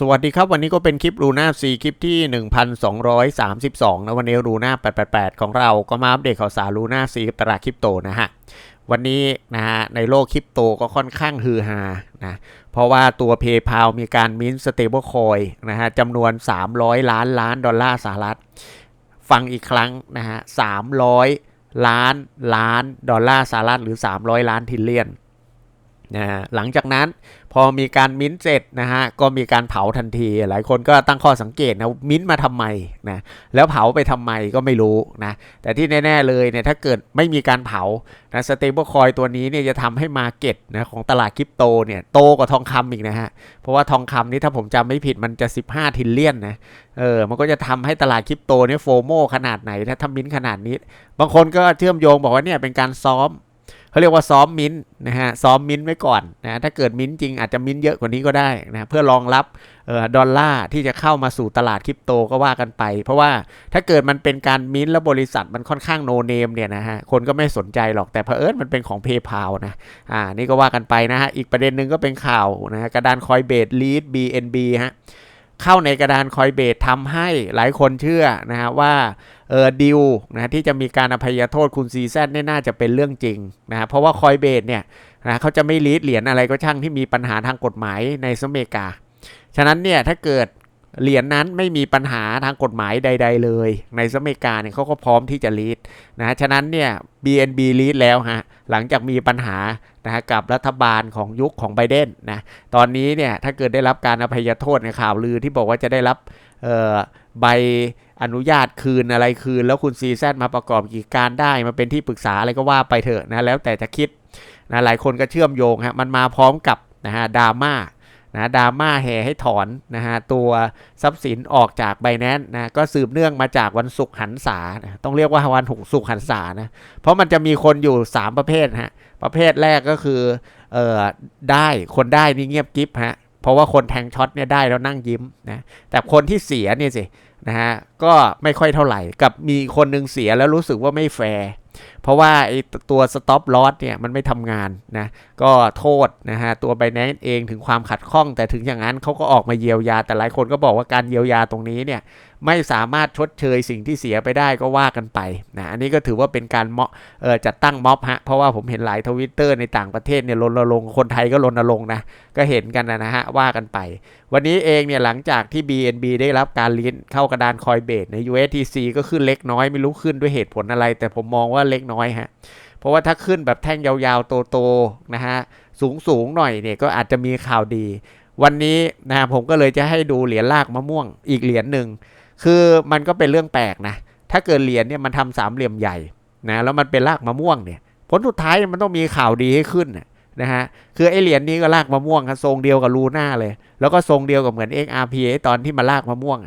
สวัสดีครับวันนี้ก็เป็นคลิปรูน่าซีคลิปที่ 1232 นะวันนี้รูน่า888 ของเราก็มาอัปเดตข่าวสารรูน่าซีกับตลาดคริปโตนะฮะวันนี้นะฮะในโลกคริปโตก็ค่อนข้างฮือฮานะเพราะว่าตัว PayPal มีการมินสเตเบิลคอยนะฮะจำนวน 300 ล้านล้านดอลลาร์สหรัฐ ฟังอีกครั้งนะฮะ300 ล้านล้านดอลลาร์สหรัฐหรือ 300 ล้านทิลเลียน นะฮะหลังจากนั้นพอมีการมิ้นเสร็จนะฮะก็มีการเผาทันที หลายคนก็ตั้งข้อสังเกตนะมิ้นมาทำไมนะแล้วเผาไปทำไมก็ไม่รู้นะแต่ที่แน่ ๆเลยเนี่ยถ้าเกิดไม่มีการเผานะสเตเบิลคอยตัวนี้เนี่ยจะทำให้มาเก็ตนะของตลาดคริปโตเนี่ยโตกว่าทองคำอีกนะฮะเพราะว่าทองคำนี่ถ้าผมจำไม่ผิดมันจะ 15 ทิลเลียนนะเออมันก็จะทำให้ตลาดคริปโตเนี่ยโฟโมขนาดไหนถ้าทำมิ้นขนาดนี้ บางคนก็เชื่อมโยงบอกว่าเนี่ยเป็นการซ้อม เขาเรียกว่าซ้อมมิ้นนะฮะซ้อมมิ้นไว้ก่อนนะถ้าเกิดมิ้นจริงอาจจะมิ้นเยอะกว่านี้ก็ได้นะเพื่อรองรับออดอลลาร์ที่จะเข้ามาสู่ตลาดคริปโตก็ว่ากันไป เพราะว่าถ้าเกิดมันเป็นการมิ้นแล้วบริษัทมันค่อนข้างโนเนมเนี่ยนะฮะคนก็ไม่สนใจหรอกแต่เผอิญมันเป็นของ PayPal นะอ่านี่ก็ว่ากันไปนะฮะอีกประเด็นหนึ่งก็เป็นข่าวนะฮะกระดานคอยเบสลีด BNB ฮะ เข้าในกระดานคอยเบสทำให้หลายคนเชื่อนะฮะว่าเออดิวนะที่จะมีการอภัยโทษคุณซีแซเนี่ยน่าจะเป็นเรื่องจริงนะเพราะว่าคอยเบสเนี่ยนะเขาจะไม่รีดเหรียญอะไรก็ช่างที่มีปัญหาทางกฎหมายในสหรัฐอเมริกา ฉะนั้นเนี่ยถ้าเกิด เหรียญนนั้นไม่มีปัญหาทางกฎหมายใด ๆ เลย ในสหรัฐอเมริกาเนี่ยเขาก็พร้อมที่จะรีดนะฉะนั้นเนี่ย BNB รีดแล้วฮะหลังจากมีปัญหานะฮะกับรัฐบาลของยุคของไบเดนนะตอนนี้เนี่ยถ้าเกิดได้รับการอภัยโทษในข่าวลือที่บอกว่าจะได้รับใบอนุญาตคืนอะไรคืน แล้วคุณซีแซมาประกอบกิจการได้มาเป็นที่ปรึกษาอะไรก็ว่าไปเถอะนะแล้วแต่จะคิดนะหลายคนก็เชื่อมโยงฮะมันมาพร้อมกับนะฮะดราม่า นะดราม่าแห่ให้ถอนนะฮะตัวทรัพย์สินออกจากไบแนนนะก็สืบเนื่องมาจากวันศุกร์หันษานะต้องเรียกว่าวันหุกศุกร์หันษานะเพราะมันจะมีคนอยู่ 3 ประเภทฮะประเภทแรกก็คือเอ่อได้คนได้นี่เงียบกิ๊บฮะเพราะว่าคนแทงช็อตเนี่ยได้แล้วนั่งยิ้มนะแต่คนที่เสียเนี่ยสินะฮะก็ไม่ค่อยเท่าไหร่กับมีคนหนึงเสียแล้วรู้สึกว่าไม่แฟร์ เพราะว่าไอ้ตัว stop loss เนี่ยมันไม่ทำงานนะก็โทษนะฮะตัว b บ n a n c e เองถึงความขัดข้อง แต่ถึงอย่างนั้นเขาก็ออกมาเยียวยา แต่หลายคนก็บอกว่าการเยียวยาตรงนี้เนี่ยไม่สามารถชดเชยสิ่งที่เสียไปได้ก็ว่ากันไปนะอันนี้ก็ถือว่าเป็นการเมาะเออจัดตั้งม็อบฮะเพราะว่าผมเห็นหลายทวิตเตอร์ในต่างประเทศเนี่ยรณรงค์คนไทยก็รณรงค์นะก็เห็นกันนะฮะว่ากันไป วันนี้เองเนี่ยหลังจากที่ BNB ได้รับการลิ้นเข้ากระดานคอยเบสใน USTC ก็ขึ้นเล็กน้อยไม่รู้ขึ้นด้วยเหตุผลอะไร แต่ผมมองว่าเล็กน้อยฮะเพราะว่าถ้าขึ้นแบบแท่งยาวๆโตๆนะฮะสูงสูงๆหน่อยเนี่ยก็อาจจะมีข่าวดี วันนี้นะผมก็เลยจะให้ดูเหรียญลากมะม่วงอีกเหรียญหนึ่งคือมันก็เป็นเรื่องแปลกนะถ้าเกิดเหรียญเนี่ยมันทำสามเหลี่ยมใหญ่นะแล้วมันเป็นลากมะม่วงเนี่ยผลสุดท้ายมันต้องมีข่าวดีให้ขึ้นนะฮะคือไอเหรียญนี้ก็ลากมะม่วงครับทรงเดียวกับลูน่าเลย แล้วก็ทรงเดียวกับเหมือน XRP ไอ้ตอนที่มาลากมะม่วง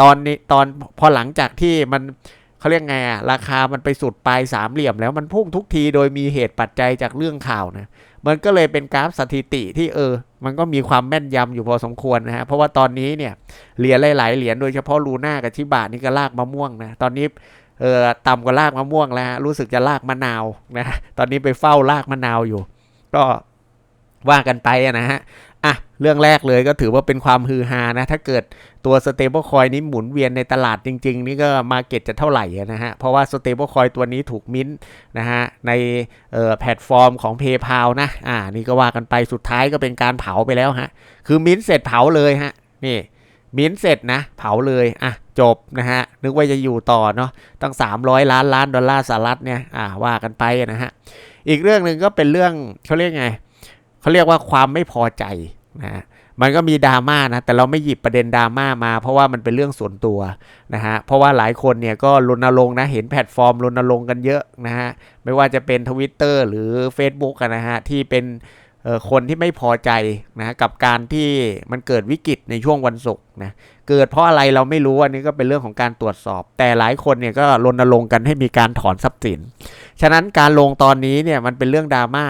ตอนนี้ตอนพอหลังจากที่มัน เขาเรียกไงอะราคามันไปสุดปลายสามเหลี่ยมแล้วมันพุ่งทุกทีโดยมีเหตุปัจจัยจากเรื่องข่าวนะมันก็เลยเป็นกราฟสถิติที่เออ มันก็มีความแม่นยำอยู่พอสมควรนะฮะ เพราะว่าตอนนี้เนี่ยเหรียญหลายๆเหรียญโดยเฉพาะลูน่ากับชิบะนี่ก็ลากมะม่วงนะตอนนี้เออต่ำกว่าลากมะม่วงแล้ว รู้สึกจะลากมะนาวนะตอนนี้ไปเฝ้าลากมะนาวอยู่ ก็ว่ากันไปนะฮะ อะเรื่องแรกเลยก็ถือว่าเป็นความฮือฮานะ ถ้าเกิดตัว stable coin นี้หมุนเวียนในตลาดจริง ๆ นี่ก็มาเก็ตจะเท่าไหร่นะฮะ เพราะว่า stable coin ตัวนี้ถูกมิ้นท์นะฮะ ในแพลตฟอร์มของ PayPal นะ อ่า นี่ก็ว่ากันไปสุดท้ายก็เป็นการเผาไปแล้วฮะ คือมิ้นท์เสร็จเผาเลยฮะ นี่มิ้นท์เสร็จนะ เผาเลย อะ จบนะฮะ นึกว่าจะอยู่ต่อเนาะตั้ง 300 ล้านล้านดอลลาร์สหรัฐเนี่ย อ่าว่ากันไปนะฮะ อีกเรื่องหนึ่งก็เป็นเรื่องเขาเรียกไง เขาเรียกว่าความไม่พอใจนะฮะมันก็มีดราม่านะแต่เราไม่หยิบประเด็นดราม่ามา เพราะว่ามันเป็นเรื่องส่วนตัวนะฮะเพราะว่าหลายคนเนี่ยก็รณรงค์นะเห็นแพลตฟอร์มรณรงค์กันเยอะนะฮะไม่ว่าจะเป็น Twitter หรือ Facebook กันนะฮะที่เป็นคนที่ไม่พอใจนะกับการที่มันเกิดวิกฤตในช่วงวันศุกร์นะเกิดเพราะอะไรเราไม่รู้อันนี้ก็เป็นเรื่องของการตรวจสอบ แต่หลายคนเนี่ยก็รณรงค์กันให้มีการถอนทรัพย์สิน ฉะนั้นการลงตอนนี้เนี่ยมันเป็นเรื่องดราม่า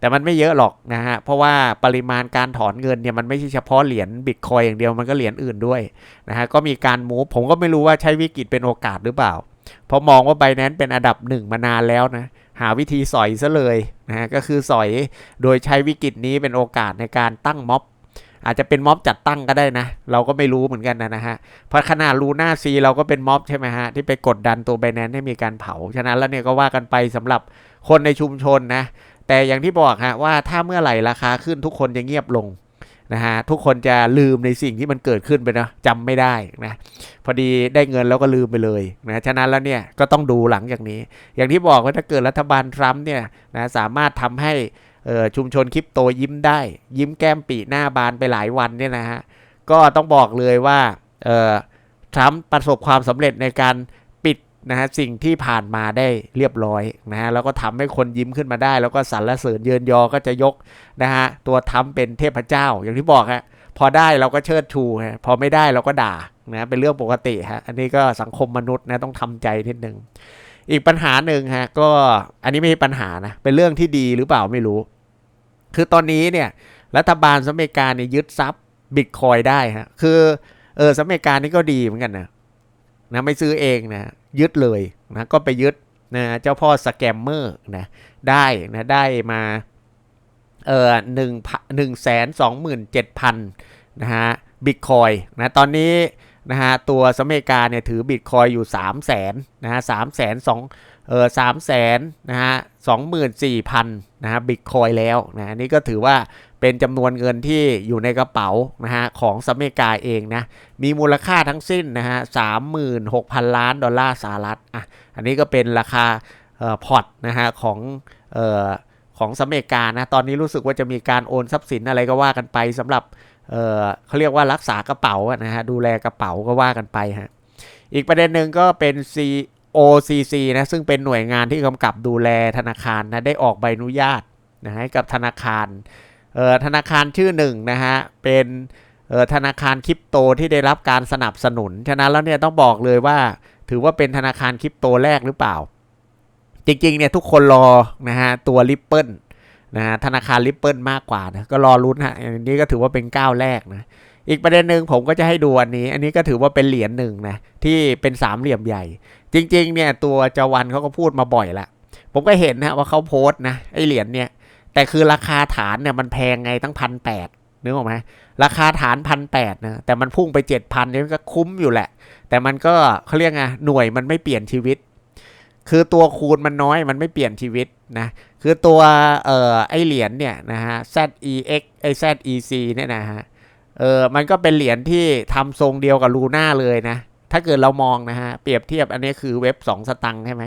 แต่มันไม่เยอะหรอกนะฮะ เพราะว่าปริมาณการถอนเงินเนี่ยมันไม่ใช่เฉพาะเหรียญบิตคอยอย่างเดียวมันก็เหรียญอื่นด้วยนะฮะ ก็มีการมูฟผมก็ไม่รู้ว่าใช้วิกฤตเป็นโอกาสหรือเปล่า เพราะมองว่าไบแนนเป็นอันดับหนึ่งมานานแล้วนะ หาวิธีสอยซะเลยนะฮะ ก็คือสอยโดยใช้วิกฤตนี้เป็นโอกาสในการตั้งม็อบอาจจะเป็นม็อบจัดตั้งก็ได้นะ เราก็ไม่รู้เหมือนกันนะนะฮะเพราะขนาดลูน่าซีเราก็เป็นม็อบใช่ไหมฮะ ที่ไปกดดันตัวไบแนนให้มีการเผา ฉะนั้นแล้วเนี่ยก็ว่ากันไปสำหรับคนในชุมชนนะ แต่อย่างที่บอกฮะว่าถ้าเมื่อไหร่ราคาขึ้นทุกคนจะเงียบลงนะฮะทุกคนจะลืมในสิ่งที่มันเกิดขึ้นไปนะจำไม่ได้นะพอดีได้เงินแล้วก็ลืมไปเลยนะฉะนั้นแล้วเนี่ยก็ต้องดูหลังจากนี้ อย่างที่บอกว่าถ้าเกิดรัฐบาลทรัมป์เนี่ยนะสามารถทำให้ชุมชนคริปโตยิ้มได้ ยิ้มแก้มปีหน้าบานไปหลายวันเนี่ยนะฮะก็ต้องบอกเลยว่าทรัมป์ประสบความสำเร็จในการ นะฮะสิ่งที่ผ่านมาได้เรียบร้อยนะฮะแล้วก็ทำให้คนยิ้มขึ้นมาได้ แล้วก็สรรเสริญเยินยอก็จะยกนะฮะตัวทรัมเป็นเทพเจ้า อย่างที่บอกฮะพอได้เราก็เชิดชูฮะพอไม่ได้เราก็ด่านะเป็นเรื่องปกติฮะอันนี้ก็สังคมมนุษย์นะต้องทำใจนิดนึงอีกปัญหาหนึ่งฮะก็อันนี้ไม่ใช่ปัญหานะเป็นเรื่องที่ดีหรือเปล่าไม่รู้ คือตอนนี้เนี่ยรัฐบาลสหรัฐอเมริกาเนี่ยยึดทรัพย์บิตคอยได้ฮะคือเออสหรัฐอเมริกานี่ก็ดีเหมือนกันนะนะไม่ซื้อเองนะ ยึดเลยนะก็ไปยึดนะเจ้าพ่อสแกมเมอร์นะได้นะได้มาเออหนึ่งหนึ่งแสนสองหมื่นเจ็ดพันนะฮะบิตคอยนะตอนนี้นะฮะตัวสหรัฐอเมริกาเนี่ยถือบิตคอยอยู่3 0 0แสนนะฮะสามแสนสองเออสามแสนนะฮะสองหมื่นสี่พันนะฮะบิตคอยแล้วนะนี่ก็ถือว่า เป็นจำนวนเงินที่อยู่ในกระเป๋านะฮะของสหรัฐอเมริกาเองนะมีมูลค่าทั้งสิ้นนะฮะสามหมื่นหกพันล้านดอลลาร์สหรัฐอะอันนี้ก็เป็นราคาออพอร์ตนะฮะของออของสหรัฐอเมริกานะตอนนี้รู้สึกว่าจะมีการโอนทรัพย์สินอะไรก็ว่ากันไปสำหรับเเขาเรียกว่ารักษากระเป๋านะฮะดูแลกระเป๋าก็ว่ากันไปฮะอีกประเด็นหนึ่งก็เป็น C OCC นะซึ่งเป็นหน่วยงานที่กำกับดูแลธนาคารนะได้ออกใบอนุญาตนะให้กับธนาคาร ธนาคารชื่อหนึ่งนะฮะเป็นธนาคารคริปโตที่ได้รับการสนับสนุน ฉะนั้นแล้วเนี่ยต้องบอกเลยว่า ถือว่าเป็นธนาคารคริปโตแรกหรือเปล่า จริงๆเนี่ยทุกคนรอนะฮะตัว Ripple นะฮะธนาคารริปเปิลมากกว่านะก็รอรุ้นฮะอันนี้ก็ถือว่าเป็นก้าวแรกนะอีกประเด็นหนึ่งผมก็จะให้ดูอันนี้ อันนี้ก็ถือว่าเป็นเหรียญหนึ่งนะที่เป็นสามเหลี่ยมใหญ่ จริง ๆ เนี่ยตัวจวันเขาก็พูดมาบ่อยละผมก็เห็นนะว่าเขาโพสต์นะไอเหรียญเนี่ย แต่คือราคาฐานเนี่ยมันแพงไงตั้งพันแปดนึกออกไหมราคาฐานพันแปดนะแต่มันพุ่งไปเจ็ดพันนี่ก็คุ้มอยู่แหละ แต่มันก็เขาเรียกไงหน่วยมันไม่เปลี่ยนชีวิต คือตัวคูณมันน้อยมันไม่เปลี่ยนชีวิตนะคือตัวเอ่อไอเหรียญเนี่ยนะฮะ ZEX ไอ ZEC เนี่ยนะฮะเออมันก็เป็นเหรียญที่ทำทรงเดียวกับลูน่าเลยนะถ้าเกิดเรามองนะฮะเปรียบเทียบอันนี้คือเว็บ 2 สตังค์ใช่ไหม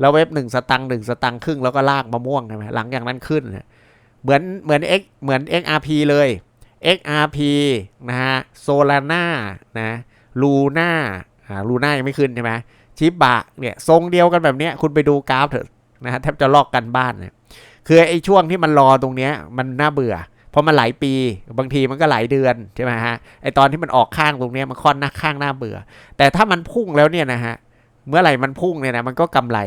แล้วเว็บ 1 สตังค์1สตังค์ครึ่งแล้วก็ลากมะม่วงใช่ไหมหลังจากนั้นขึ้นนะ เหมือนเหมือน X เหมือน XRP เลย XRP นะฮะโซลาร่านะลูน่าอ่าลูน่ายังไม่ขึ้นใช่ไหมชิบะเนี่ยทรงเดียวกันแบบเนี้ยคุณไปดูกราฟเถอะนะฮะแทบจะลอกกันบ้านเนี่ยคือไอ้ช่วงที่มันรอตรงเนี้ยมันน่าเบื่อ เพราะมันหลายปีบางทีมันก็หลายเดือนใช่ไหมฮะไอตอนที่มันออกข้างตรงเนี้ยมันค่อนหน้าข้างหน้าเบื่อ แต่ถ้ามันพุ่งแล้วเนี่ยนะฮะเมื่อไหร่มันพุ่งเนี่ยนะมันก็กำไร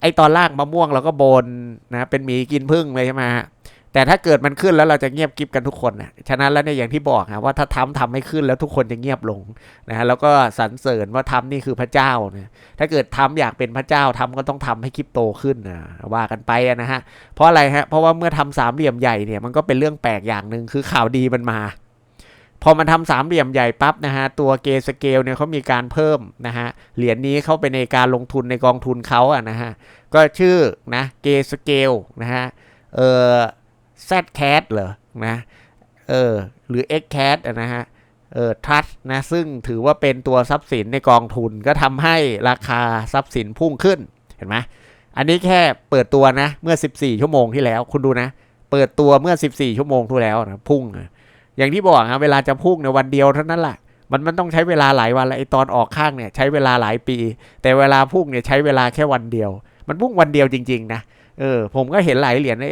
ไอตอนลากมะม่วงเราก็โบนนะเป็นหมีกินพึ่งเลยใช่ไหมฮะ แต่ถ้าเกิดมันขึ้นแล้วเราจะเงียบกิบกันทุกคนนะฉะนั้นแล้วเนี่ยอย่างที่บอกนะว่าถ้าทำทำให้ขึ้นแล้วทุกคนจะเงียบลงนะฮะแล้วก็สรรเสริญว่าทำนี่คือพระเจ้านะถ้าเกิดทำอยากเป็นพระเจ้าทำก็ต้องทำให้คริปโตขึ้นนะว่ากันไปนะฮะเพราะอะไรฮะเพราะว่าเมื่อทำสามเหลี่ยมใหญ่เนี่ยมันก็เป็นเรื่องแปลกอย่างหนึ่งคือข่าวดีมันมา พอมันทำสามเหลี่ยมใหญ่ปั๊บนะฮะตัวเกสเกลเนี่ยเขามีการเพิ่มนะฮะเหรียญนี้เข้าไปในการลงทุนในกองทุนเขาอะนะฮะก็ชื่อนะเกสเกลนะฮะเออ z c a t เหรอนะเออหรือ x cat นะฮะเออทัชนะซึ่งถือว่าเป็นตัวทรัพย์สินในกองทุนก็ทำให้ราคาทรัพย์สินพุ่งขึ้นเห็นไหมอันนี้แค่เปิดตัวนะเมื่อ 14 ชั่วโมงที่แล้ว คุณดูนะ เปิดตัวเมื่อ 14 ชั่วโมงที่แล้วนะพุ่ง อย่างที่บอกนะเวลาจะพุ่งในวันเดียวเท่านั้นแหละมันมันต้องใช้เวลาหลายวันแล้วไอตอนออกข้างเนี่ยใช้เวลาหลายปี แต่เวลาพุ่งเนี่ยใช้เวลาแค่วันเดียว มันพุ่งวันเดียวจริง ๆ นะ เออผมก็เห็นหลายเหรียญใน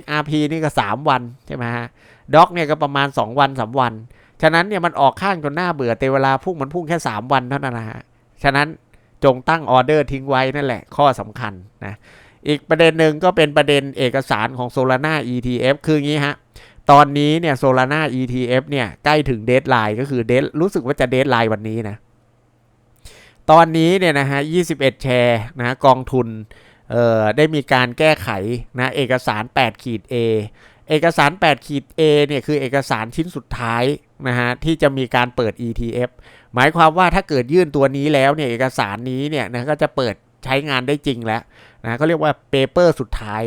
XRP นี่ก็ 3 วันใช่ไหมฮะด็อกเนี่ยก็ประมาณ 2 วัน 3 วัน ฉะนั้นเนี่ยมันออกข้างจนหน้าเบื่อแต่เวลาพุ่งมันพุ่งแค่ 3 วันเท่านั้นนะฮะฉะนั้นจงตั้งออเดอร์ทิ้งไว้นั่นแหละข้อสำคัญนะอีกประเด็นหนึ่งก็เป็นประเด็นเอกสารของ Solana ETF คืองี้ฮะตอนนี้เนี่ย Solana ETF เนี่ยใกล้ถึงเดทไลน์ก็คือเดทรู้สึกว่าจะเดทไลน์วันนี้นะตอนนี้เนี่ยนะฮะ21 แชร์นะกองทุน ได้มีการแก้ไขนะเอกสาร8ขีด A เอกสาร8ขีด A เนี่ยคือเอกสารชิ้นสุดท้ายนะฮะที่จะมีการเปิด ETF หมายความว่าถ้าเกิดยื่นตัวนี้แล้วเนี่ยเอกสารนี้เนี่ยนะก็จะเปิดใช้งานได้จริงแล้วนะเขาเรียกว่าเปเปอร์สุดท้าย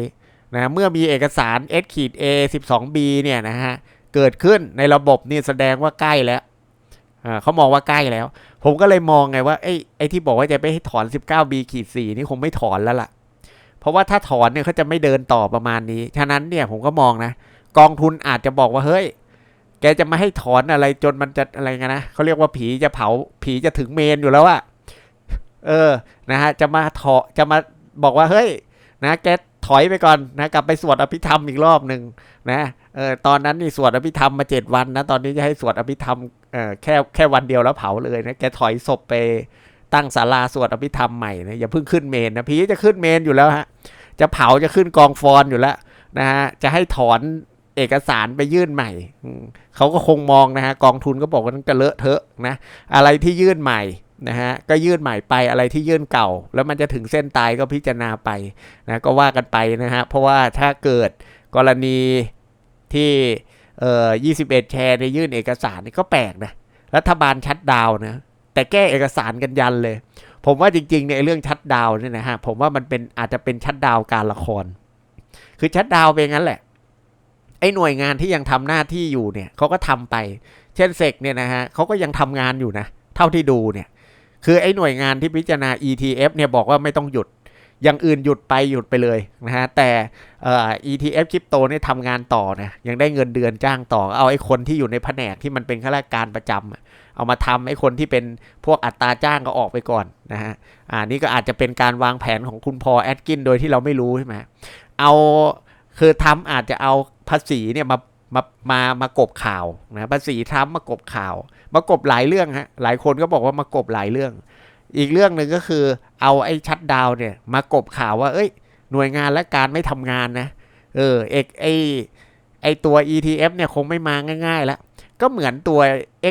นะเมื่อมีเอกสาร S ขีด A 12B เนี่ยนะฮะเกิดขึ้นในระบบนี่แสดงว่าใกล้แล้วเขามองว่าใกล้แล้ว ผมก็เลยมองไงว่าไอ้ไอ้ที่บอกว่าจะไปให้ถอน 19B ขีด4นี่คงไม่ถอนแล้วล่ะ เพราะว่าถ้าถอนเนี่ยเขาจะไม่เดินต่อประมาณนี้ ฉะนั้นเนี่ยผมก็มองนะ กองทุนอาจจะบอกว่าเฮ้ย แกจะไมาให้ถอนอะไรจนมันจะอะไรกันนะเขาเรียกว่าผีจะเผาผีจะถึงเมนอยู่แล้วอะเออนะฮะจะมาถอจะมาบอกว่าเฮ้ย นะแกถอยไปก่อนนะกลับไปสวดอภิธรรมอีกรอบหนึ่งนะเออตอนนั้นนี่สวดอภิธรรมมาเจ็ดวันนะตอนนี้จะให้สวดอภิธรรมเออแค่แค่วันเดียวแล้วเผาเลยนะแกถอยศพไป ตั้งศาลาสวดอภิธรรมใหม่นะอย่าเพิ่งขึ้นเมนนะผีจะขึ้นเมนอยู่แล้วฮะจะเผาจะขึ้นกองฟอนอยู่แล้วนะฮะจะให้ถอนเอกสารไปยื่นใหม่เขาก็คงมองนะฮะกองทุนก็บอกว่านั่นก็เลอะเทอะนะอะไรที่ยื่นใหม่นะฮะก็ยื่นใหม่ไปอะไรที่ยื่นเก่า แล้วมันจะถึงเส้นตายก็พิจารณาไปนะก็ว่ากันไปนะฮะเพราะว่าถ้าเกิดกรณีที่เอ่อ21 แชร์ในยื่นเอกสารนี่ก็แปลกนะรัฐบาลชัดดาวนะ แต่แก้เอกสารกันยันเลย ผมว่าจริงๆเนี่ยไอ้เรื่องชัดดาวเนี่ยนะฮะผมว่ามันเป็นอาจจะเป็นชัดดาวการละคร คือชัดดาวเป็นงั้นแหละไอ้หน่วยงานที่ยังทำหน้าที่อยู่เนี่ยเขาก็ทำไป เช่นเซกเนี่ยนะฮะเขาก็ยังทำงานอยู่นะ เท่าที่ดูเนี่ย คือไอ้หน่วยงานที่พิจารณา ETF เนี่ยบอกว่าไม่ต้องหยุด อย่างอื่นหยุดไปหยุดไปเลยนะฮะ แต่เอ่อ ETF คริปโตเนี่ยทำงานต่อนะ ยังได้เงินเดือนจ้างต่อ เอาไอ้คนที่อยู่ในแผนกที่มันเป็นข้าราชการประจำ เอามาทำไอ้คนที่เป็นพวกอัตราจ้างก็ออกไปก่อนนะฮะอ่านี่ก็อาจจะเป็นการวางแผนของคุณพอแอดกินโดยที่เราไม่รู้ใช่ไหมเอาคือทำอาจจะเอาภาษีเนี่ยมามามามากบข่าวนะภาษีทำมากบข่าว มากบหลายเรื่องฮะหลายคนก็บอกว่ามากบหลายเรื่อง อีกเรื่องหนึ่งก็คือเอาไอ้ชัดดาวเนี่ยมากบข่าวว่า เอ้ย หน่วยงานและการไม่ทำงานนะเออเอกไอไอตัว ETF เนี่ยคงไม่มาง่ายๆแล้ว ก็เหมือนตัว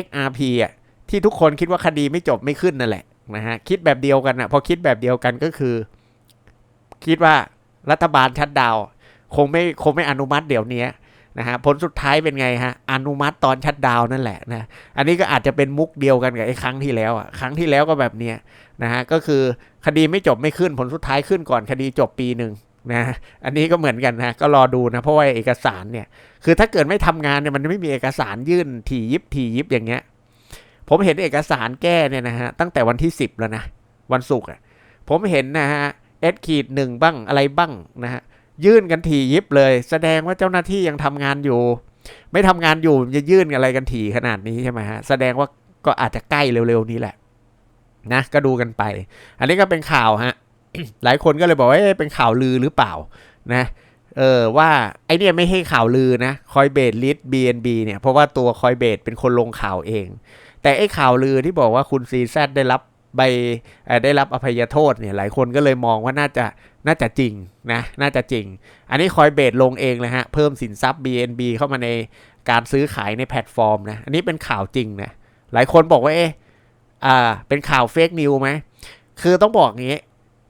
XRP อะ ที่ทุกคนคิดว่าคดีไม่จบไม่ขึ้นนั่นแหละนะฮะคิดแบบเดียวกันนะพอคิดแบบเดียวกันก็คือ คิดว่ารัฐบาลชัดดาวคงไม่คงไม่อนุมัติเดี๋ยวนี้นะฮะผลสุดท้ายเป็นไงฮะอนุมัติตอนชัดดาวนั่นแหละนะอันนี้ก็อาจจะเป็นมุกเดียวกันกับไอ้ครั้งที่แล้วอะครั้งที่แล้วก็แบบเนี้ยนะฮะก็คือคดีไม่จบไม่ขึ้นผลสุดท้ายขึ้นก่อนคดีจบปีหนึ่งนะอันนี้ก็เหมือนกันนะก็รอดูนะเพราะว่าเอกสารเนี่ยคือถ้าเกิดไม่ทำงานเนี่ยมันไม่มีเอกสารยื่นถี่ยิบถี่ยิบอย่างเงี้ย ผมเห็นเอกสารแก้เนี่ยนะฮะตั้งแต่วันที่สิบแล้วนะ วันศุกร์ผมเห็นนะฮะเอสขีดหนึ่งบ้างอะไรบ้างนะฮะยื่นกันถี่ยิบเลย แสดงว่าเจ้าหน้าที่ยังทำงานอยู่ ไม่ทำงานอยู่จะยื่นอะไรกันถี่ขนาดนี้ใช่ไหมฮะแสดงว่าก็อาจจะใกล้เร็วๆนี้แหละ นะก็ดูกันไป อันนี้ก็เป็นข่าวฮะหลายคนก็เลยบอกว่าเป็นข่าวลือหรือเปล่านะเออว่าไอเนี่ยไม่ให้ข่าวลือนะคอยเบดลิส BNB เนี่ยเพราะว่าตัวคอยเบดเป็นคนลงข่าวเอง แต่ไอ้ข่าวลือที่บอกว่าคุณซีแซดได้รับใบได้รับอภัยโทษเนี่ยหลายคนก็เลยมองว่าน่าจะน่าจะจริงนะน่าจะจริง อันนี้คอยเบดลงเองเลยฮะ เพิ่มสินทรัพย์ BNB เข้ามาในการซื้อขายในแพลตฟอร์มนะ อันนี้เป็นข่าวจริงนะหลายคนบอกว่าเอ๊ะอ่าเป็นข่าวเฟกนิวไหมคือต้องบอกงี้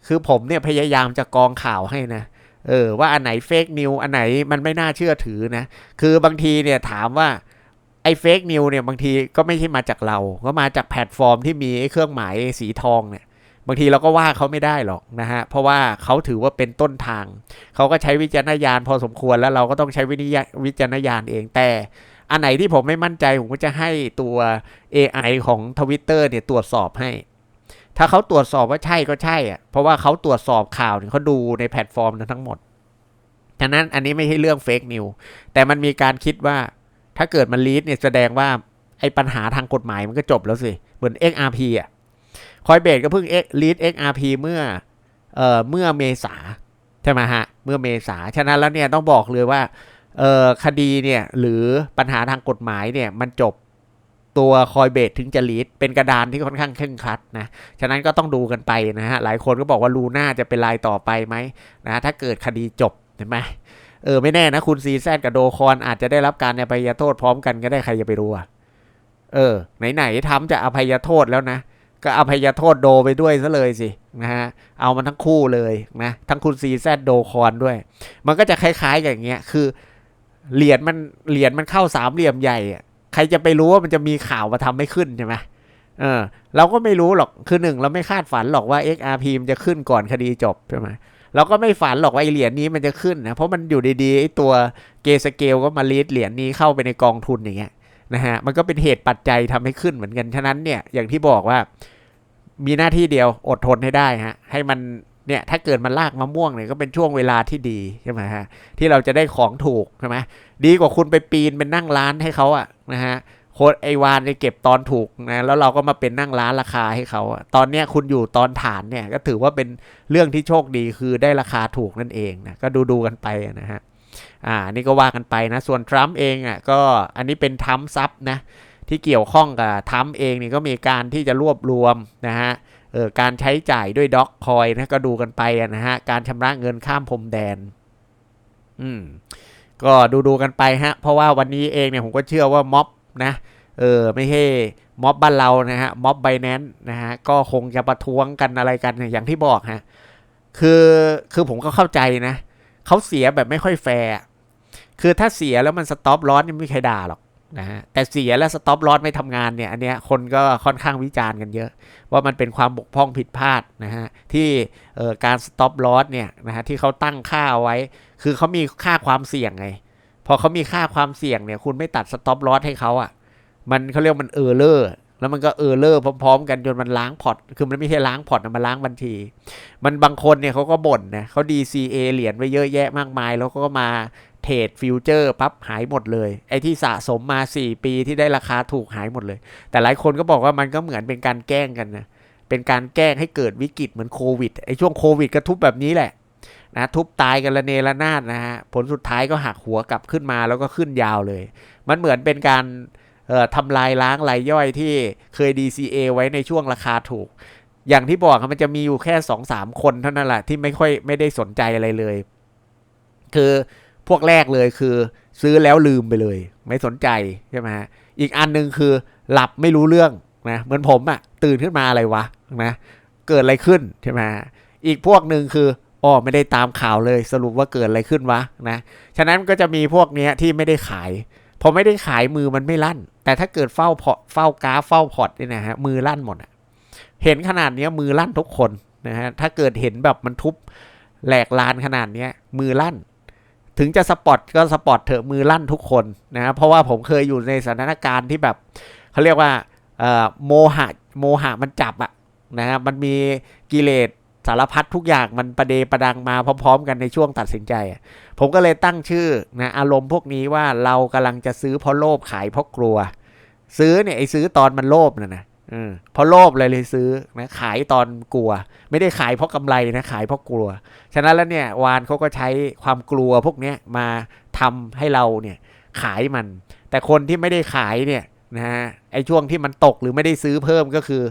คือผมเนี่ยพยายามจะกองข่าวให้นะเออว่าอันไหนเฟกนิวอันไหนมันไม่น่าเชื่อถือนะ คือบางทีเนี่ยถามว่า ไอ้เฟกนิวเนี่ยบางทีก็ไม่ใช่มาจากเรา ก็มาจากแพลตฟอร์มที่มีไอ้เครื่องหมายสีทองเนี่ย บางทีเราก็ว่าเขาไม่ได้หรอกนะฮะ เพราะว่าเขาถือว่าเป็นต้นทาง เขาก็ใช้วิจารณญาณพอสมควรแล้วเราก็ต้องใช้วินิยวิจารณญาณเอง แต่อันไหนที่ผมไม่มั่นใจ ผมก็จะให้ตัว AI ของ Twitter เนี่ยตรวจสอบให้ ถ้าเขาตรวจสอบว่าใช่ก็ใช่อะเพราะว่าเขาตรวจสอบข่าวเนี่ยเขาดูในแพลตฟอร์มนั้นทั้งหมด ฉะนั้นอันนี้ไม่ใช่เรื่องเฟกนิว แต่มันมีการคิดว่า ถ้าเกิดมันลีดเนี่ยแสดงว่าไอ้ปัญหาทางกฎหมายมันก็จบแล้วสิ เหมือน XRP อะคอยเบสก็เพิ่ง X ลีด XRP เมื่อเอ่อเมื่อเมษาใช่ไหมฮะ เมื่อเมษาฉะนั้นแล้วเนี่ยต้องบอกเลยว่าเอ่อคดีเนี่ยหรือปัญหาทางกฎหมายเนี่ยมันจบตัวคอยเบสถึงจะลีดเป็นกระดานที่ค่อนข้างเคร่งครัดนะ ฉะนั้นก็ต้องดูกันไปนะฮะ หลายคนก็บอกว่าลูน่าจะเป็นลายต่อไปไหมนะ ถ้าเกิดคดีจบเห็นไหม เออไม่แน่นะคุณซีแซดกับโดคอนอาจจะได้รับการอภัยโทษพร้อมกันก็ได้ใครจะไปรู้อะเออ ไหนๆทำจะอภัยโทษแล้วนะก็อภัยโทษโดไปด้วยซะเลยสินะฮะเอามันทั้งคู่เลยนะทั้งคุณซีแซดโดคอนด้วย มันก็จะคล้ายๆกันอย่างเงี้ยคือเหรียญมันเหรียญมันเข้าสามเหลี่ยมใหญ่อะใครจะไปรู้ว่ามันจะมีข่าวมาทำให้ขึ้นใช่ไหมเออ เราก็ไม่รู้หรอกคือหนึ่งเราไม่คาดฝันหรอกว่า XRP มันจะขึ้นก่อนคดีจบใช่ไหม เราก็ไม่ฝันหรอกว่าไอเหรียญนี้มันจะขึ้นนะเพราะมันอยู่ดีๆไอตัวเกสเกลก็มาลีดเหรียญนี้เข้าไปในกองทุนอย่างเงี้ยนะฮะมันก็เป็นเหตุปัจจัยทำให้ขึ้นเหมือนกันฉะนั้นเนี่ยอย่างที่บอกว่ามีหน้าที่เดียวอดทนให้ได้ฮะให้มันเนี่ยถ้าเกิดมันลากมะม่วงเนี่ยก็เป็นช่วงเวลาที่ดีใช่ไหมฮะที่เราจะได้ของถูกใช่ไหมดีกว่าคุณไปปีนเป็นนั่งร้านให้เขาอะนะฮะ โคดไอวานเนี่ยเก็บตอนถูกนะแล้วเราก็มาเป็นนั่งร้านราคาให้เขาตอนเนี้ยคุณอยู่ตอนฐานเนี่ยก็ถือว่าเป็นเรื่องที่โชคดีคือได้ราคาถูกนั่นเองนะก็ดูดูกันไปนะฮะอ่านี่ก็ว่ากันไปนะ ส่วนทรัมป์เองอะก็อันนี้เป็นทัมซับนะที่เกี่ยวข้องกับทัมป์เองนี่ก็มีการที่จะรวบรวมนะฮะเออการใช้จ่ายด้วยด็อกคอยนะก็ดูกันไปนะฮะการชำระเงินข้ามพรมแดน อืมก็ดูดูกันไปฮะ เพราะว่าวันนี้เองเนี่ยผมก็เชื่อว่าม็อบ นะเออไม่ใช่ม็อบบ้านเรานะฮะม็อบไบแนนนะฮะก็คงจะประท้วงกันอะไรกันอย่างที่บอกฮะคือคือผมก็เข้าใจนะเขาเสียแบบไม่ค่อยแฟร์คือถ้าเสียแล้วมันสต็อปลอสนี่ไม่มีใครด่าหรอกนะฮะแต่เสียแล้วสต็อปลอสไม่ทำงานเนี่ยอันเนี้ยคนก็ค่อนข้างวิจารณ์กันเยอะ ว่ามันเป็นความบกพร่องผิดพลาดนะฮะที่เอ่อการสต็อปลอสเนี่ยนะฮะที่เขาตั้งค่าเอาไว้ คือเขามีค่าความเสี่ยงไง พอเขามีค่าความเสี่ยงเนี่ย คุณไม่ตัดสต็อปลอสให้เขาอะ มันเขาเรียกมันเออร์เลอร์ แล้วมันก็เออร์เลอร์พร้อมๆ กันจนมันล้างพอร์ต คือมันไม่ใช่ล้างพอร์ตนะมันล้างบัญชี มันบางคนเนี่ยเขาก็บ่นนะเขา DCA เหรียญไว้เยอะแยะมากมาย แล้วก็มาเทรดฟิวเจอร์ปั๊บหายหมดเลย ไอ้ที่สะสมมา 4 ปีที่ได้ราคาถูกหายหมดเลย แต่หลายคนก็บอกว่ามันก็เหมือนเป็นการแกล้งกันนะ เป็นการแกล้งให้เกิดวิกฤตเหมือนโควิด ไอ้ช่วงโควิดก็ทุบแบบนี้แหละ นะทุบตายกันละเนระนาดนะฮะผลสุดท้ายก็หักหัวกลับขึ้นมาแล้วก็ขึ้นยาวเลย มันเหมือนเป็นการทำลายล้างรายย่อยที่เคย DCA ไว้ในช่วงราคาถูก อย่างที่บอกครับมันจะมีอยู่แค่สองสามคนเท่านั้นแหละที่ไม่ค่อยไม่ได้สนใจอะไรเลย คือพวกแรกเลยคือ ซื้อแล้วลืมไปเลย ไม่สนใจใช่ไหมฮะอีกอันหนึงคือหลับไม่รู้เรื่องนะเหมือนผมอะตื่นขึ้นมาอะไรวะนะเกิดอะไรขึ้นใช่ไหมอีกพวกหนึ่งคือ อ๋อไม่ได้ตามข่าวเลยสรุปว่าเกิดอะไรขึ้นวะนะ ฉะนั้นก็จะมีพวกเนี้ยที่ไม่ได้ขาย พอไม่ได้ขายมือมันไม่ลั่น แต่ถ้าเกิดเฝ้าพอเฝ้ากราฟเฝ้าพอร์ตเนี่ยนะฮะมือลั่นหมดเห็นขนาดเนี้ยมือลั่นทุกคนนะฮะถ้าเกิดเห็นแบบมันทุบแหลกลานขนาดเนี้ยมือลั่น ถึงจะสปอตก็สปอตเถอะมือลั่นทุกคนนะฮะเพราะว่าผมเคยอยู่ในสถานการณ์ที่แบบเขาเรียกว่าเอ่อโมหะโมหะมันจับอะนะฮะมันมีกิเลส สารพัดทุกอย่างมันประเดประดังมาพร้อม ๆ กันในช่วงตัดสินใจ ผมก็เลยตั้งชื่อนะอารมณ์พวกนี้ว่าเรากำลังจะซื้อเพราะโลภขายเพราะกลัว ซื้อเนี่ยไอ้ซื้อตอนมันโลภนะนะเอพราะโลภเลยเลยซื้อนะขายตอนกลัว ไม่ได้ขายเพราะกำไรนะขายเพราะกลัว ฉะนั้นแล้วเนี่ยวานเขาก็ใช้ความกลัวพวกเนี้ยมาทำให้เราเนี่ยขายมัน แต่คนที่ไม่ได้ขายเนี่ยนะฮะไอ้ช่วงที่มันตกหรือไม่ได้ซื้อเพิ่มก็คือ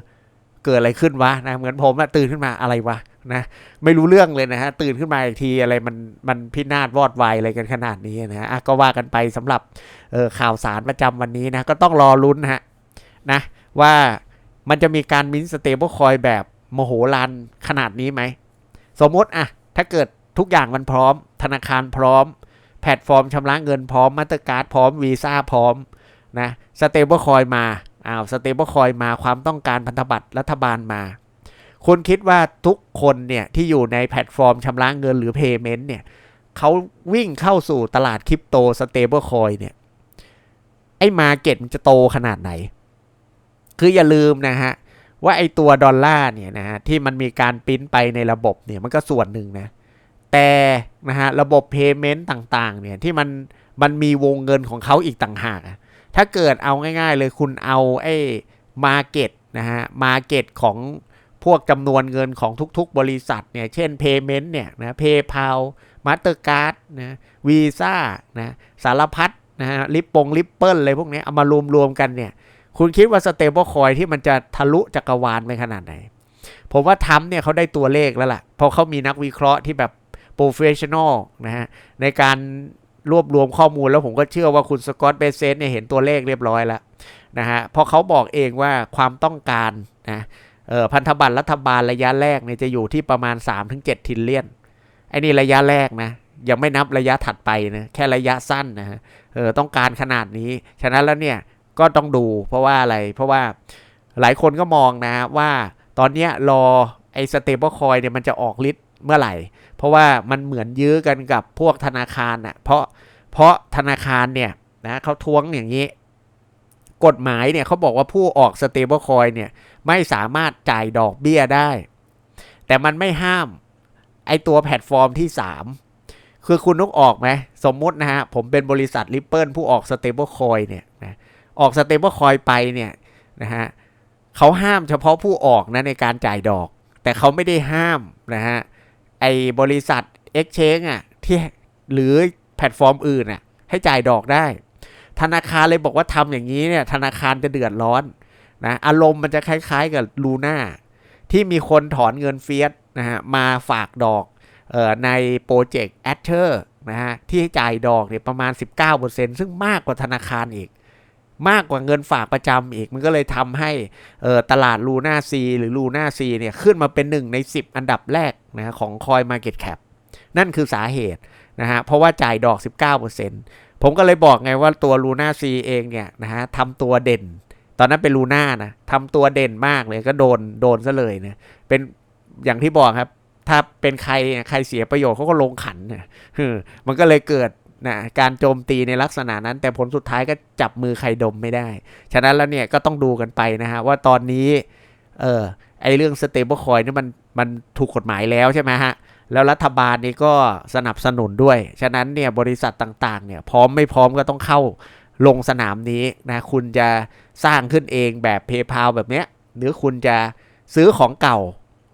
เกิดอะไรขึ้นวะนะเหมือนผมอะตื่นขึ้นมาอะไรวะนะไม่รู้เรื่องเลยนะฮะตื่นขึ้นมาอีกทีอะไรมันมันพินาศวอดวายอะไรกันขนาดนี้นะฮะก็ว่ากันไปสำหรับออข่าวสารประจำวันนี้นะก็ต้องรอลุ้นนะฮะนะว่ามันจะมีการมินสเตเบิลคอยแบบโมโหลานขนาดนี้ไหม สมมติอะถ้าเกิดทุกอย่างมันพร้อม ธนาคารพร้อม แพลตฟอร์มชำระเงินพร้อมมาสเตอร์การ์ดพร้อมวีซ่าพร้อมนะสเตเบิลคอยมา อ้าวสเตเบิลคอยมาความต้องการพันธบัตรรัฐบาลมา คุณคิดว่าทุกคนเนี่ยที่อยู่ในแพลตฟอร์มชำระเงินหรือ Payment เนี่ยเขาวิ่งเข้าสู่ตลาดคริปโตสเตเบิลคอยเนี่ย ไอ้มาเก็ตมันจะโตขนาดไหน คืออย่าลืมนะฮะ ว่าไอ้ตัวดอลลาร์เนี่ยนะฮะที่มันมีการปริ้นไปในระบบเนี่ยมันก็ส่วนหนึ่งนะ แต่นะฮะระบบ Payment ต่างๆเนี่ยที่มันมันมีวงเงินของเขาอีกต่างหากอะ ถ้าเกิดเอาง่าย ๆ เลยคุณเอาไอ้มาเก็ตนะฮะมาเก็ตของพวกจำนวนเงินของทุกๆ บริษัทเนี่ยเช่น Payment เนี่ยนะ PayPal Mastercard นะวีซ่านะสารพัดนะฮะลิปปงลิปเปิลอะไรพวกนี้เอามารวมๆกันเนี่ยคุณคิดว่าสเต b บ e คอยที่มันจะทะลุจักรวาลไปขนาดไหน ผมว่าทำเนี่ยเขาได้ตัวเลขแล้วล่ะพราะเขามีนักวิเคราะห์ที่แบบโปรเฟชชั่นอลนะฮะในการ รวบรวมข้อมูลแล้วผมก็เชื่อว่าคุณสกอตเบเซนเนี่ยเห็นตัวเลขเรียบร้อยแล้วนะฮะพราะเขาบอกเองว่าความต้องการนะเออพันธบัตรรัฐบาลระยะแรกเนี่ยจะอยู่ที่ประมาณ 3-7ทิลเลียนไอ้นี่ระยะแรกนะยังไม่นับระยะถัดไปนะแค่ระยะสั้นนะฮะเออต้องการขนาดนี้ ฉะนั้นแล้วเนี่ยก็ต้องดูเพราะว่าอะไรเพราะว่าหลายคนก็มองนะว่าตอนเนี้ยรอไอ้สเตเบิลคอยเนี่ยมันจะออกฤทธิ์เมื่อไหร่ เพราะว่ามันเหมือนยื้อกันกับพวกธนาคารอะเพราะเพราะธนาคารเนี่ยนะเขาท้วงอย่างนี้ กฎหมายเนี่ยเขาบอกว่าผู้ออกสเตเบิลคอยเนี่ยไม่สามารถจ่ายดอกเบี้ยได้ แต่มันไม่ห้ามไอตัวแพลตฟอร์มที่ 3 คือคุณนุกออกไหมสมมุตินะฮะ ผมเป็นบริษัทริปเปิลผู้ออกสเตเบิลคอยเนี่ยนะออกสเตเบิลคอยไปเนี่ยนะฮะเขาห้ามเฉพาะผู้ออกนะในการจ่ายดอก แต่เขาไม่ได้ห้ามนะฮะ ไอ้บริษัท Exchange อะที่หรือแพลตฟอร์มอื่นอะให้จ่ายดอกได้ ธนาคารเลยบอกว่าทำอย่างนี้เนี่ย ธนาคารจะเดือดร้อนนะอารมณ์มันจะคล้ายๆกับลูน่าที่มีคนถอนเงินเฟียสนะฮะมาฝากดอกออในโปรเจกต์แอชเชอร์นะฮะที่จ่ายดอกเนี่ยประมาณ 19%ซึ่งมากกว่าธนาคารอีก มากกว่าเงินฝากประจำอีก มันก็เลยทำให้ตลาดลูน่าซีหรือลูน่าซีเนี่ยขึ้นมาเป็นหนึ่งใน 10 อันดับแรกนะของคอยมาเก็ตแคปนั่นคือสาเหตุนะฮะเพราะว่าจ่ายดอก 19%ผมก็เลยบอกไงว่าตัวลูน่าซีเองเนี่ยนะฮะทำตัวเด่น ตอนนั้นเป็นลูน่านะทำตัวเด่นมากเลยก็โดนโดนซะเลยเนะเป็นอย่างที่บอกครับ ถ้าเป็นใครใครเสียประโยชน์เขาก็ลงขันเนี่ยมันก็เลยเกิด นะการโจมตีในลักษณะนั้น แต่ผลสุดท้ายก็จับมือใครดมไม่ได้ ฉะนั้นแล้วเนี่ยก็ต้องดูกันไปนะฮะว่าตอนนี้เออไอเรื่องสเตเบิลคอยนี่มันมันถูกกฎหมายแล้วใช่ไหมฮะ แล้วรัฐบาลนี่ก็สนับสนุนด้วย ฉะนั้นเนี่ยบริษัทต่างๆเนี่ยพร้อมไม่พร้อมก็ต้องเข้าลงสนามนี้นะคุณจะสร้างขึ้นเองแบบเพย์พาแบบเนี้ยหรือคุณจะซื้อของเก่า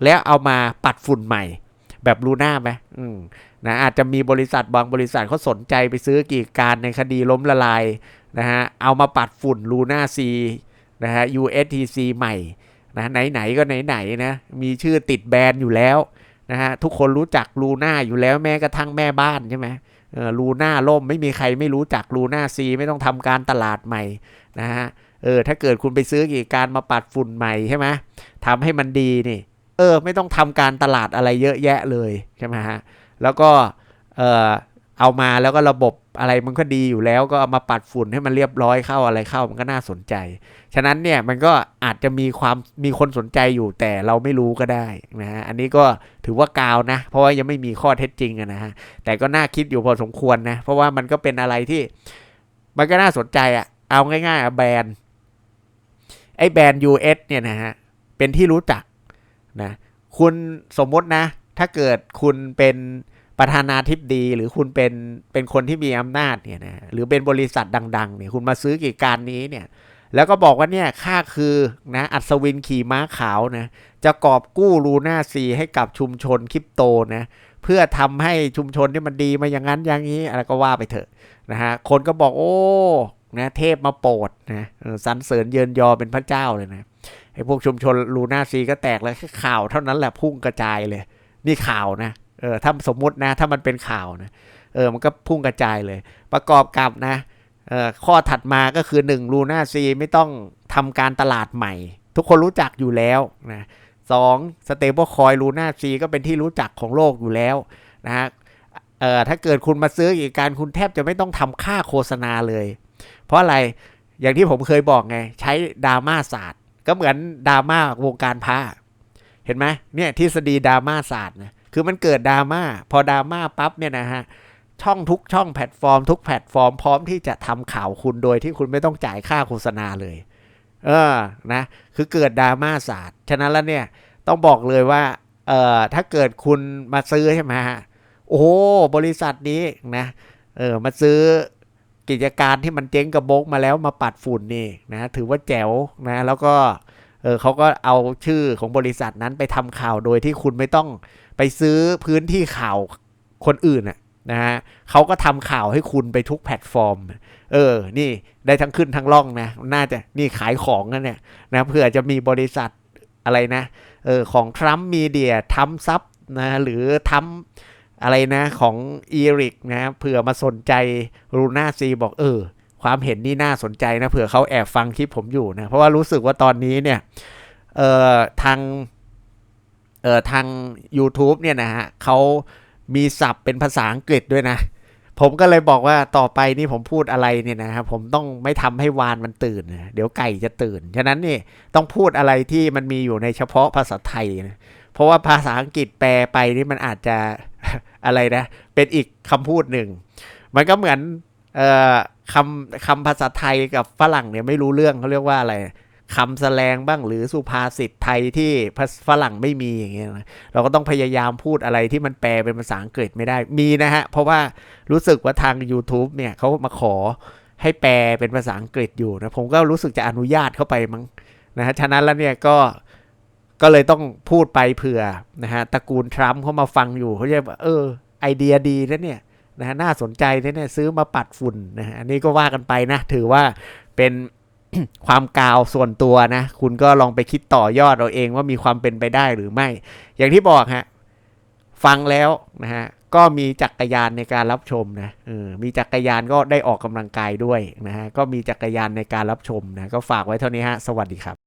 แล้วเอามาปัดฝุ่นใหม่ แบบลูน่าไหมนะอาจจะมีบริษัทบางบริษัทเขาสนใจไปซื้อกีดการในคดีล้มละลายนะฮะเอามาปัดฝุ่นลูน่าซีนะฮะ USTC ใหม่นะไหนๆก็ไหนๆนะมีชื่อติดแบรนด์อยู่แล้วนะฮะทุกคนรู้จักลูน่าอยู่แล้วแม้กระทั่งแม่บ้านใช่ไหมลูน่าล่มไม่มีใครไม่รู้จักลูน่าซีไม่ต้องทำการตลาดใหม่นะฮะเออถ้าเกิดคุณไปซื้อกีดการมาปัดฝุ่นใหม่ใช่ไหมทำให้มันดีนี่ เออไม่ต้องทำการตลาดอะไรเยอะแยะเลยใช่ไหมฮะแล้วก็เออเอามาแล้วก็ระบบอะไรมันก็ดีอยู่แล้วก็เอามาปัดฝุ่นให้มันเรียบร้อยเข้าอะไรเข้ามันก็น่าสนใจ ฉะนั้นเนี่ยมันก็อาจจะมีความมีคนสนใจอยู่แต่เราไม่รู้ก็ได้นะฮะอันนี้ก็ถือว่ากาวนะ เพราะว่ายังไม่มีข้อเท็จจริงนะฮะแต่ก็น่าคิดอยู่พอสมควรนะเพราะว่ามันก็เป็นอะไรที่มันก็น่าสนใจอะเอาง่ายๆอะแบรนด์ไอ้แบรนด์ US เนี่ยนะฮะเป็นที่รู้จัก นะคุณสมมตินะ ถ้าเกิดคุณเป็นประธานาธิบดี หรือคุณเป็นเป็นคนที่มีอำนาจเนี่ยนะหรือเป็นบริษัทดังๆเนี่ยคุณมาซื้อกิจการนี้เนี่ยแล้วก็บอกว่าเนี่ยค่าคือนะอัศวินขี่ม้าขาวนะจะกอบกู้ลูน่าซีให้กับชุมชนคริปโตนะเพื่อทำให้ชุมชนที่มันดีมาอย่างนั้นอย่างนี้อะไรก็ว่าไปเถอะนะฮะคนก็บอกโอ้นะเทพมาโปรดนะสรรเสริญเยินยอเป็นพระเจ้าเลยนะ ไอ้พวกชุมชนลูน่าซีก็แตกแล้วแค่ข่าวเท่านั้นแหละพุ่งกระจายเลย นี่ข่าวนะเออถ้าสมมุตินะ ถ้ามันเป็นข่าวนะเออมันก็พุ่งกระจายเลย ประกอบกับนะเออข้อถัดมาก็คือ1ลูน่าซีไม่ต้องทำการตลาดใหม่ ทุกคนรู้จักอยู่แล้วนะสองสเตเบิลคอยลูน่าซีก็เป็นที่รู้จักของโลกอยู่แล้วนะฮะเอ่อถ้าเกิดคุณมาซื้ออีกการคุณแทบจะไม่ต้องทำค่าโฆษณาเลย เพราะอะไรอย่างที่ผมเคยบอกไง ใช้ดราม่าศาสตร์ ก็เหมือนดราม่าวงการผ้าเห็นไหมเนี่ยทฤษฎีดราม่าศาสตร์นะคือมันเกิดดราม่าพอดราม่าปั๊บเนี่ยนะฮะช่องทุกช่องแพลตฟอร์ม ทุกแพลตฟอร์มพร้อมที่จะทำข่าวคุณโดยที่คุณไม่ต้องจ่ายค่าโฆษณาเลย เออนะ คือเกิดดราม่าศาสตร์ฉะนั้นแล้วเนี่ยต้องบอกเลยว่าเอ่อถ้าเกิดคุณมาซื้อใช่ไหมฮะโอ้บริษัทนี้นะเออมาซื้อ กิจการที่มันเจ๊งกระบกมาแล้วมาปัดฝุ่นนี่นะถือว่าแจ๋วนะแล้วก็เออเขาก็เอาชื่อของบริษัทนั้นไปทำข่าวโดยที่คุณไม่ต้องไปซื้อพื้นที่ข่าวคนอื่นนะนะฮะเขาก็ทำข่าวให้คุณไปทุกแพลตฟอร์ม เออ นี่ได้ทั้งขึ้นทั้งล่องนะ น่าจะนี่ขายของนะเนี่ยนะเพื่อจะมีบริษัทอะไรนะ เออของทรัมป์มีเดียทำซับนะหรือทำ อะไรนะของอีริกนะเผื่อมาสนใจรูน่าซีบอกเออ ความเห็นนี่น่าสนใจนะเผื่อเขาแอบฟังคลิปผมอยู่นะเพราะว่ารู้สึกว่าตอนนี้เนี่ยเอ่อทางเอ่อทาง YouTube เนี่ยนะฮะเขามีศัพท์เป็นภาษาอังกฤษด้วยนะ ผมก็เลยบอกว่าต่อไปนี่ผมพูดอะไรเนี่ยนะครับผมต้องไม่ทำให้วานมันตื่นนะเดี๋ยวไก่จะตื่น ฉะนั้นนี่ต้องพูดอะไรที่มันมีอยู่ในเฉพาะภาษาไทยนะเพราะว่าภาษาอังกฤษแปลไปนี่มันอาจจะ อะไรนะ เป็นอีกคำพูดหนึ่ง มันก็เหมือนเอ่อคำคำภาษาไทยกับฝรั่งเนี่ยไม่รู้เรื่องเขาเรียกว่าอะไรคำแสลงบ้างหรือสุภาษิตไทยที่ภาฝรั่งไม่มีอย่างเงี้ยนะเราก็ต้องพยายามพูดอะไรที่มันแปลเป็นภาษาอังกฤษไม่ได้มีนะฮะ เพราะว่ารู้สึกว่าทาง YouTube เนี่ยเขามาขอให้แปลเป็นภาษาอังกฤษอยู่นะ ผมก็รู้สึกจะอนุญาตเข้าไปมั้งนะฮะฉะนั้นแล้วเนี่ยก็ ก็เลยต้องพูดไปเผื่อนะฮะตระกูลทรัมป์เขามาฟังอยู่เขาจะแบบเออ ไอเดียดีนะเนี่ยนะฮะน่าสนใจนะเนี่ยซื้อมาปัดฝุ่นนะฮะอันนี้ก็ว่ากันไปนะ ถือว่าเป็นความกาวส่วนตัวนะ คุณก็ลองไปคิดต่อยอดเอาเองว่ามีความเป็นไปได้หรือไม่ อย่างที่บอกฮะฟังแล้วนะฮะก็มีจักรยานในการรับชมนะเออมีจักรยานก็ได้ออกกำลังกายด้วยนะฮะก็มีจักรยานในการรับชมนะก็ฝากไว้เท่านี้ฮะสวัสดีครับ